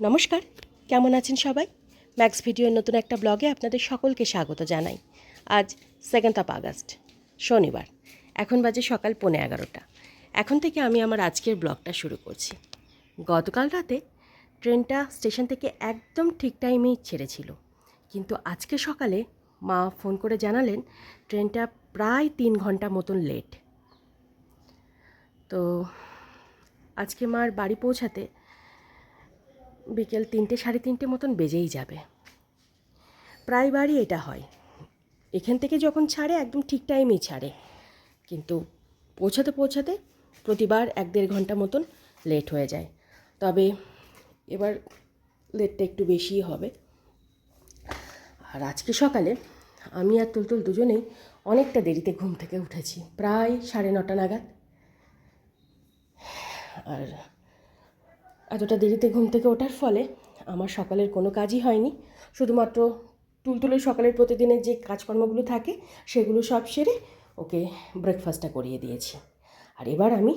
নমস্কার, কেমন আছেন সবাই? ম্যাক্স ভিডিওর নতুন একটা ব্লগে আপনাদের সকলকে স্বাগত জানাই। আজ সেকেন্ড অফ আগস্ট, শনিবার, এখন বাজে সকাল পৌনে এগারোটা। এখন থেকে আমি আমার আজকের ব্লগটা শুরু করছি। গতকাল রাতে ট্রেনটা স্টেশন থেকে একদম ঠিক টাইমেই ছেড়েছিল। কিন্তু আজকে সকালে মা ফোন করে জানালেন, ট্রেনটা প্রায় তিন ঘণ্টা মতন লেট তো আজকে মার বাড়ি পৌঁছাতে বিকেল তিনটে, সাড়ে তিনটে মতন বেজেই যাবে। প্রায় বারই এটা হয়। এখান থেকে যখন ছাড়ে, একদম ঠিক টাইমেই ছাড়ে। কিন্তু পৌঁছাতে পৌঁছাতে প্রতিবার এক দেড় ঘণ্টা মতন লেট হয়ে যায়। তবে এবার লেটটা একটু বেশিই হবে। আর আজকে সকালে আমি আর তুলতুল দুজনেই অনেকটা দেরিতে ঘুম থেকে উঠেছি। প্রায় সাড়ে নটা নাগাদ। আর এতটা দেরিতে ঘুম থেকে ওঠার ফলে আমার সকালের কোনো কাজই হয়নি। শুধুমাত্র তুলতুলের সকালের প্রতিদিনের যে কাজকর্মগুলো থাকে, সেগুলো সব সেরে ওকে ব্রেকফাস্টটা করিয়ে দিয়েছি। আর এবার আমি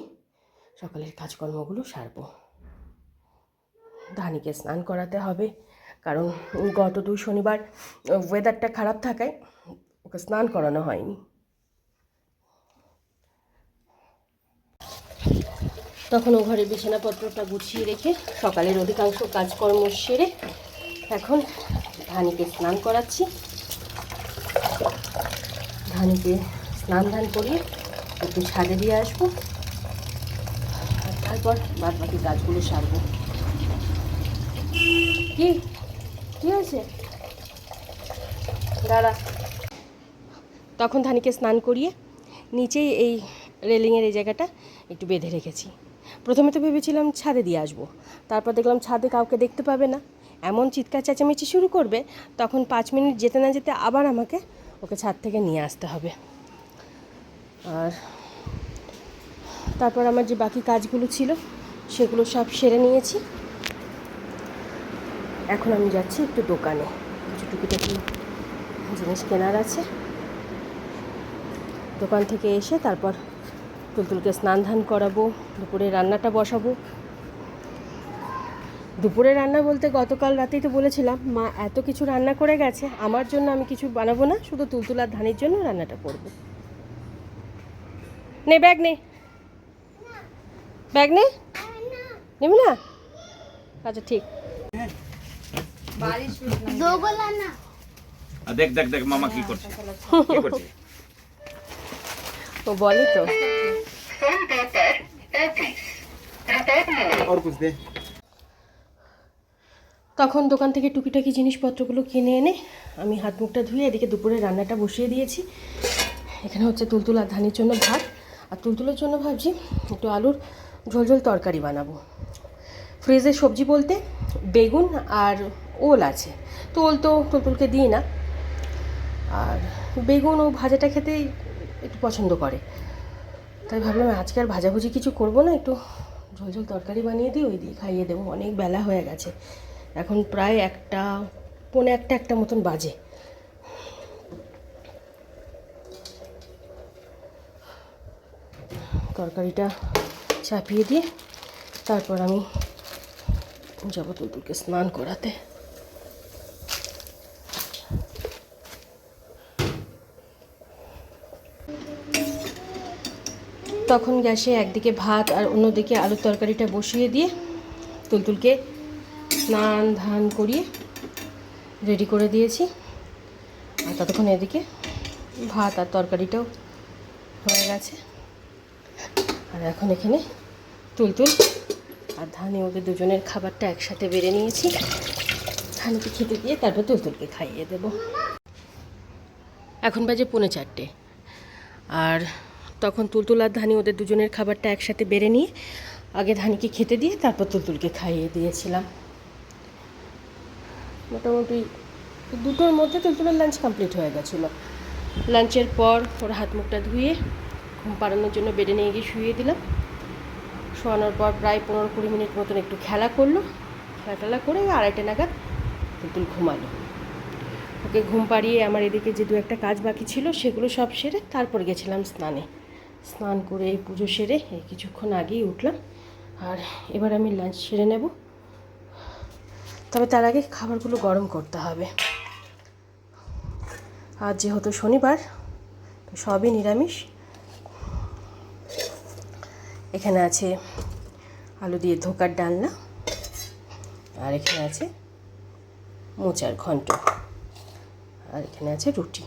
সকালের কাজকর্মগুলো সারবো। ধানিকে স্নান করাতে হবে, কারণ গত দুই শনিবার ওয়েদারটা খারাপ থাকায় ওকে স্নান করানো হয়নি। তখন ও ঘরে বিছানাপত্রটা গুছিয়ে রেখে সকালের অধিকাংশ কাজকর্ম সেরে এখন ধানিকে স্নান করাচ্ছি। ধানিকে স্নান ধান করিয়ে একটু ছাদে দিয়ে আসব। তারপর বাদ বাকি কাজগুলো সারবো। কি? কি হয়েছে? দাঁড়া। তখন ধানিকে স্নান করিয়ে নিচেই এই রেলিংয়ের এই জায়গাটা একটু বেঁধে রেখেছি। প্রথমে তো ভেবেছিলাম ছাদে দিয়ে আসব। তারপর দেখলাম ছাদে কাউকে দেখতে পাবে না। এমন চিৎকার চেঁচামেচি শুরু করবে, তখন পাঁচ মিনিট যেতে না যেতে আবার আমাকে ওকে ছাদ থেকে নিয়ে আসতে হবে। আর তারপর আমার যে বাকি কাজগুলো ছিল, সেগুলো সব সেরে নিয়েছি। এখন আমি যাচ্ছি একটু দোকানে। কিছু টুকিটাকি জিনিস কেনার আছে। দোকান থেকে এসে তারপর তুলতুলকে স্নান ধান করাবো দুপুরে রান্নাটা বসাবো। দুপুরে রান্না বলতে গতকাল রাতেই তো বলেছিলাম মা এত কিছু রান্না করে গেছে আমার জন্য আমি কিছু বানাবো না শুধু তুলতুল আর ধানের জন্য রান্নাটা করব। নে ব্যাগ নে। ব্যাগ নে। নেবে না? আচ্ছা ঠিক। দেখ দেখ দেখ মামা কি করছে? ও বলে তো। और कुछ दे তখন দোকান থেকে টুকিটাকি জিনিসপত্রগুলো কিনে এনে আমি হাত মুখটা ধুয়ে এদিকে দুপুরে রান্নাটা বসিয়ে দিয়েছি এখানে হচ্ছে তুলতুল আর ধানের জন্য ভাত আর তুলতুলের জন্য ভাবছি একটু আলুর ঝোল ঝোল তরকারি বানাবো ফ্রিজে সবজি বলতে বেগুন আর ওল আছে তো ওল তো তুলতুলকে দিই না আর বেগুন ও ভাজাটা খেতে একটু পছন্দ করে তাই ভাবলাম আজকে আর ভাজাভুজি কিছু করব না, একটু ঝোল ঝোল তরকারি বানিয়ে দিই, ওই দিয়ে খাইয়ে দেবো। অনেক বেলা হয়ে গেছে। এখন প্রায় একটা, পৌনে একটা একটা মতন বাজে। তরকারিটা চাপিয়ে দিয়ে তারপর আমি যাব তুলতুলকে স্নান করাতে। তখন গ্যাসে একদিকে ভাত আর অন্যদিকে আলুর তরকারিটা বসিয়ে দিয়ে তুলতুলকে স্নান ধান করিয়ে রেডি করে দিয়েছি। আর ততক্ষণ এদিকে ভাত আর তরকারিটাও হয়ে গেছে। আর এখন এখানে তুলতুল আর ধানে ওদের দুজনের খাবারটা একসাথে বেড়ে নিয়েছি। ধানিকে খেতে দিয়ে তারপর তুলতুলকে খাইয়ে দেব। এখন বাজে পৌনে চারটে। আর তখন তুলতুল আর ধানি ওদের দুজনের খাবারটা একসাথে বেড়ে নিয়ে আগে ধানিকে খেতে দিয়ে তারপর তুলতুলকে খাইয়ে দিয়েছিলাম। মোটামুটি দুটোর মধ্যে তুলতুলের লাঞ্চ কমপ্লিট হয়ে গেছিল। লাঞ্চের পর ওর হাত মুখটা ধুয়ে ঘুম পাড়ানোর জন্য বেডে নিয়ে গিয়ে শুয়ে দিলাম। শোয়ানোর পর প্রায় পনেরো কুড়ি মিনিট মতন একটু খেলা করল। খেলা টেলা করে আড়াইটে নাগাদ তুলতুল ঘুমালো। ওকে ঘুম পাড়িয়ে আমার এদিকে যে দু একটা কাজ বাকি ছিল সেগুলো সব সেরে তারপর গেছিলাম স্নানে। স্নান করে এই পুজো সেরে এই কিছুক্ষণ আগেই উঠলাম। আর এবার আমি লাঞ্চ সেরে নেব। তবে তার আগে খাবারগুলো গরম করতে হবে। আজ যেহেতু শনিবার, তো সবই নিরামিষ। এখানে আছে আলু দিয়ে ধোকার ডালনা। আর এখানে আছে মোচার ঘন্ট। আর এখানে আছে রুটি।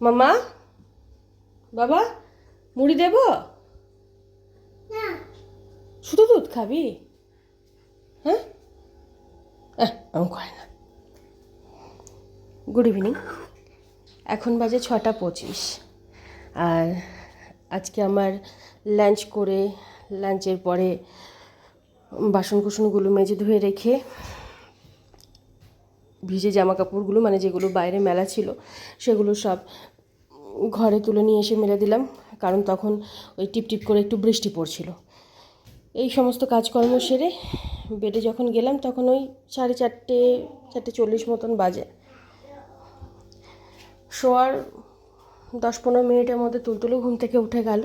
মামা? বাবা মুড়ি দেব? শুধু দুধ খাবি? হ্যাঁ? আমি খাই না। গুড ইভিনিং এখন বাজে ছটা পঁচিশ। আর আজকে আমার লাঞ্চ করে লাঞ্চের পরে বাসন কুসনগুলো মেজে ধুয়ে রেখে ভিজে জামা কাপড়গুলো মানে যেগুলো বাইরে মেলা ছিল, সেগুলো সব ঘরে তুলে নিয়ে এসে মেলে দিলাম। কারণ তখন ওই টিপ টিপ করে একটু বৃষ্টি পড়ছিল। এই সমস্ত কাজকর্ম সেরে বেডে যখন গেলাম, তখন ওই সাড়ে চারটে চারটে চল্লিশ মতন বাজে। শোয়ার দশ পনেরো মিনিটের মধ্যে তুলতুলো ঘুম থেকে উঠে গেল।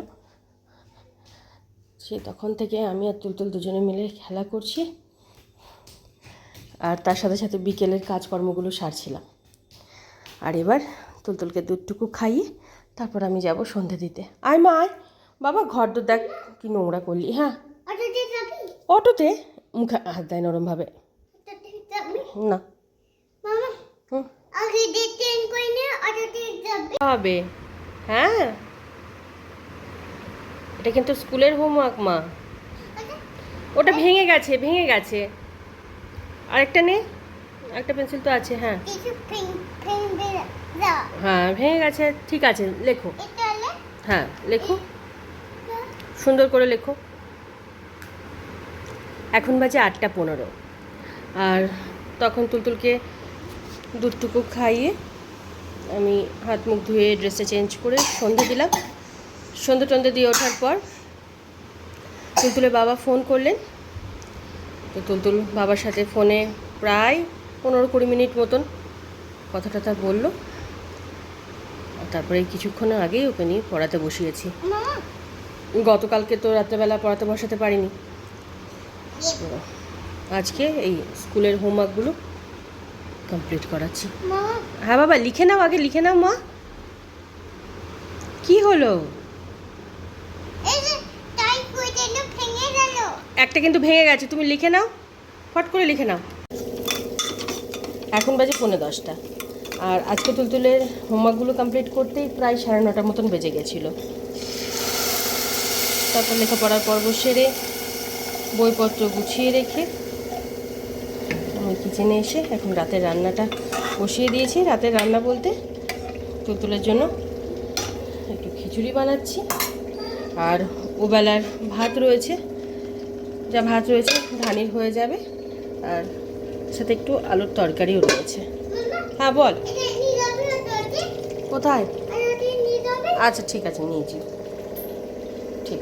সে তখন থেকে আমি আর তুলতুল দুজনে মিলে খেলা করছি। আর তার সাথে সাথে বিকেলের কাজকর্মগুলো সারছিলাম। আর এবার তুলতুলকে দুধটুকু খাইয়ে তারপর আমি যাব সন্ধে দিতে। আয় মা আয়। বাবা ঘর তো দেখ কি নোংরা করলি হ্যাঁ? অটোতে মুখে হাত দেয় নরমভাবে। না। হবে। হ্যাঁ? এটা কিন্তু স্কুলের হোমওয়ার্ক মা। ওটা ভেঙে গেছে ভেঙে গেছে। আরেকটা নে। একটা পেন্সিল তো আছে হ্যাঁ। হ্যাঁ ভেঙে গেছে ঠিক আছে লেখো। হ্যাঁ লেখো। সুন্দর করে লেখো। এখন বাজে আটটা পনেরো। আর তখন তুলতুলকে দুধটুকু খাইয়ে আমি হাত মুখ ধুয়ে ড্রেসটা চেঞ্জ করে সন্ধে দিলাম। সন্ধে টন্ধে দিয়ে ওঠার পর তুলতুলের বাবা ফোন করলেন। তো তুলতুল বাবার সাথে ফোনে প্রায় পনেরো কুড়ি মিনিট মতন কথা টথা বলল। তারপরে কিছুক্ষণ আগেই ওকে নিয়ে পড়াতে বসিয়েছি। গতকালকে তো রাত্রেবেলা পড়াতে বসাতে পারিনি। আজকে এই স্কুলের হোমওয়ার্কগুলো কমপ্লিট করাচ্ছি। হ্যাঁ বাবা লিখে নাও আগে লিখে নাও মা। কি হলো এই যে টাই করে দিল ভেঙে গেল একটা কিন্তু ভেঙে গেছে, তুমি লিখে নাও, ফট করে লিখে নাও। এখন বাজে পৌনে দশটা। আর আজকে তুলতুলের হোমওয়ার্কগুলো কমপ্লিট করতেই প্রায় সাড়ে নটার মতন বেজে গেছিল। তারপর লেখাপড়ার পর্ব সেরে বইপত্র গুছিয়ে রেখে আমি কিচেনে এসে এখন রাতের রান্নাটা বসিয়ে দিয়েছি। রাতের রান্না বলতে তুলতুলের জন্য একটু খিচুড়ি বানাচ্ছি। আর ওবেলার ভাত রয়েছে। যা ভাত রয়েছে ধানির হয়ে যাবে আর সাথে একটু আলুর তরকারিও রয়েছে। হ্যাঁ বল। কোথায়? আচ্ছা ঠিক আছে, নিয়েছি। ঠিক।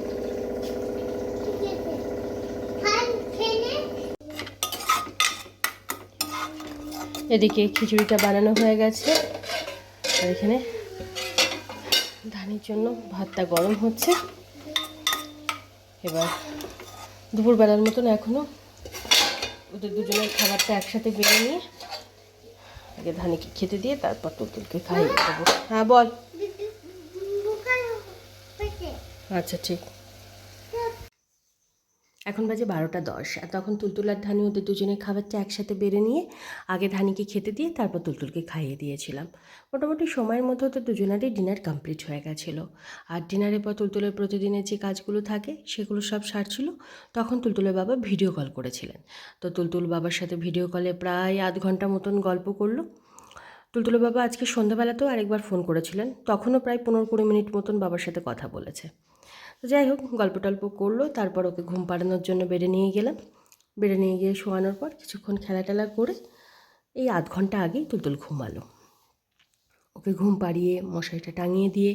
এদিকে খিচুড়িটা বানানো হয়ে গেছে। আর এখানে ধানের জন্য ভাতটা গরম হচ্ছে। এবার দুপুরবেলার মতন এখনও ওদের দুজনের খাবারটা একসাথে বেড়ে নিয়ে আগে ধানিকে খেতে দিয়ে তারপর তুলতুলকে খাইয়ে দেবো হ্যাঁ বল আচ্ছা ঠিক এখন বাজে বারোটা দশ। আর তখন তুলতুল আর ধানি ওদের দুজনে খাবারটা একসাথে বেড়ে নিয়ে আগে ধানিকে খেতে দিয়ে তারপর তুলতুলকে খাইয়ে দিয়েছিলাম। মোটামুটি সময়ের মধ্যে ওদের দুজনেরই ডিনার কমপ্লিট হয়ে গেছিল। আর ডিনারের পর তুলতুলের প্রতিদিনের যে কাজগুলো থাকে সেগুলো সব সারছিল। তখন তুলতুলের বাবা ভিডিও কল করেছিলেন। তো তুলতুল বাবার সাথে ভিডিও কলে প্রায় আধ ঘণ্টা মতন গল্প করল। তুলতুলের বাবা আজকে সন্ধ্যাবেলাতেও আরেকবার ফোন করেছিলেন। তখনও প্রায় পনেরো কুড়ি মিনিট মতন বাবার সাথে কথা বলেছে। যাই হোক, গল্প টল্প করল, তারপর ওকে ঘুম পাড়ানোর জন্য বেডে নিয়ে গেলাম। বেডে নিয়ে গিয়ে শোয়ানোর পর কিছুক্ষণ খেলা টেলা করে এই আধ ঘণ্টা আগেই তুলতুল ঘুমালো। ওকে ঘুম পাড়িয়ে মশারিটা টাঙিয়ে দিয়ে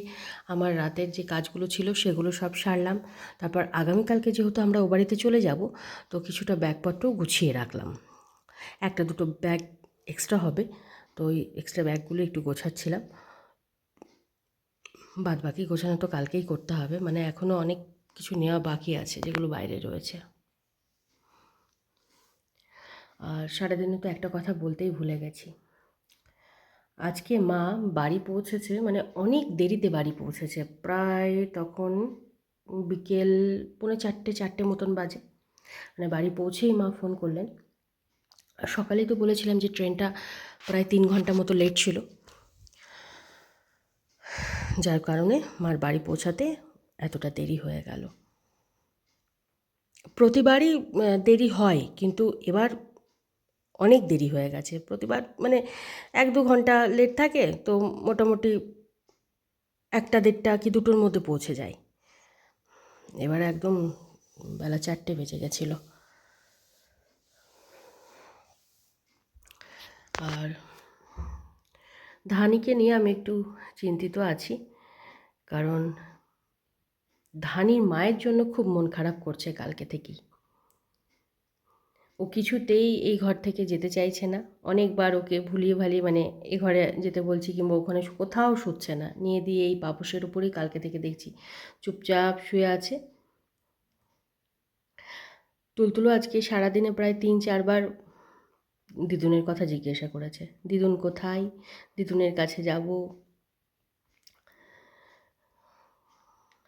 আমার রাতের যে কাজগুলো ছিল সেগুলো সব সারলাম। তারপর আগামীকালকে যেহেতু আমরা ও বাড়িতে চলে যাব, তো কিছুটা ব্যাগপত্র গুছিয়ে রাখলাম। একটা দুটো ব্যাগ এক্সট্রা হবে, তো ওই এক্সট্রা ব্যাগগুলো একটু গোছাচ্ছিলাম। বাদ বাকি গোছানো তো কালকেই করতে হবে। মানে এখনও অনেক কিছু নেওয়া বাকি আছে যেগুলো বাইরে রয়েছে। আর সারাদিনে তো একটা কথা বলতেই ভুলে গেছি। আজকে মা বাড়ি পৌঁছেছে মানে অনেক দেরিতে বাড়ি পৌঁছেছে। প্রায় তখন বিকেল পৌনে চারটে চারটে মতন বাজে। মানে বাড়ি পৌঁছেই মা ফোন করলেন। সকালেই তো বলেছিলাম যে ট্রেনটা প্রায় তিন ঘণ্টা মতো লেট ছিল। যার কারণে মার বাড়ি পৌঁছাতে এতটা দেরি হয়ে গেল। প্রতিবারই দেরি হয়, কিন্তু এবার অনেক দেরি হয়ে গেছে। প্রতিবার মানে এক দু ঘণ্টা লেট থাকে, তো মোটামুটি একটা দেড়টা কি দুটোর মধ্যে পৌঁছে যায়। এবার একদম বেলা চারটে বেজে গেছিল। আর ধানিকে নিয়ে আমি একটু চিন্তিত আছি। কারণ ধানির মায়ের জন্য খুব মন খারাপ করছে কালকে থেকেই। ও কিছুতেই এই ঘর থেকে যেতে চাইছে না। অনেকবার ওকে ভুলিয়ে ভালিয়ে মানে এ ঘরে যেতে বলছি কিংবা ওখানে কোথাও শুচ্ছে না। নিয়ে দিয়ে এই পাপোশের উপরেই কালকে থেকে দেখছি। চুপচাপ শুয়ে আছে। তুলতুলো আজকে সারাদিনে প্রায় তিন, চারবার দিদুনের কথা জিজ্ঞাসা করেছে, দিদুন কোথায়? দিদুনের কাছে যাব?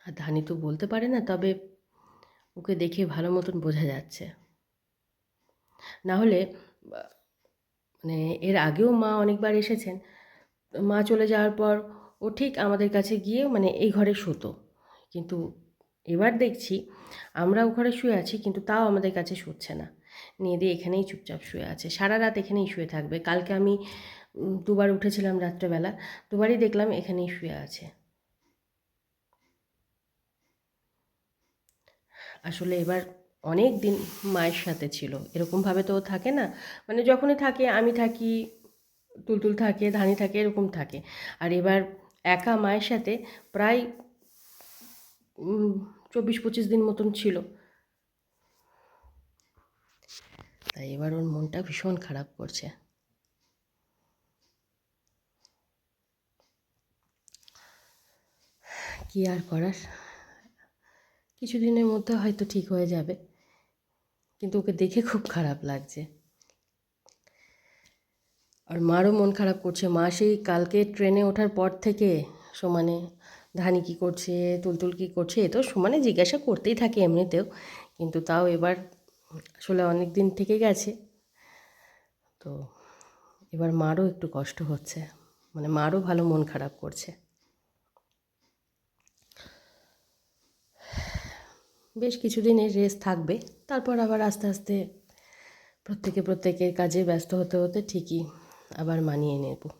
আর ধানি তো বলতে পারে না, তবে ওকে দেখে ভালো মতন বোঝা যাচ্ছে। না হলে মানে এর আগেও মা অনেকবার এসেছেন, মা চলে যাওয়ার পর ও ঠিক আমাদের কাছে গিয়ে মানে এই ঘরে শুতো। কিন্তু এবার দেখছি আমরা ঘরে শুয়ে আছি, কিন্তু তাও আমাদের কাছে শুচ্ছে না। নিয়ে দিয়ে এখানেই চুপচাপ শুয়ে আছে। সারা রাত এখানেই শুয়ে থাকবে। কালকে আমি দুবার উঠেছিলাম রাত্রেবেলা, দুবারই দেখলাম এখানেই শুয়ে আছে। আসলে এবার অনেক দিন মায়ের সাথে ছিল। এরকমভাবে তো থাকে না। মানে যখনই থাকে, আমি থাকি, তুলতুল থাকে, ধানি থাকে, এরকম থাকে। আর এবার একা মায়ের সাথে প্রায় চব্বিশ পঁচিশ দিন মতন ছিল। তাই এবার ওর মনটা ভীষণ খারাপ করছে। কি আর করার? কিছুদিনের মধ্যে হয়তো ঠিক হয়ে যাবে। কিন্তু ওকে দেখে খুব খারাপ লাগছে। আর মারও মন খারাপ করছে। মা সেই কালকে ট্রেনে ওঠার পর থেকে সমানে ধানি কী করছে, তুলতুল কী করছে, এ তো সমানে জিজ্ঞাসা করতেই থাকে এমনিতেও। কিন্তু তাও এবার আসলে অনেক দিন থেকে গেছে। তো এবার মারও একটু কষ্ট হচ্ছে। মানে মারও ভালো মন খারাপ করছে। বেশ কিছুদিনের রেস্ট থাকবে। তারপর আবার আস্তে আস্তে প্রত্যেকে প্রত্যেকের কাজে ব্যস্ত হতে হতে ঠিকই আবার মানিয়ে নেব।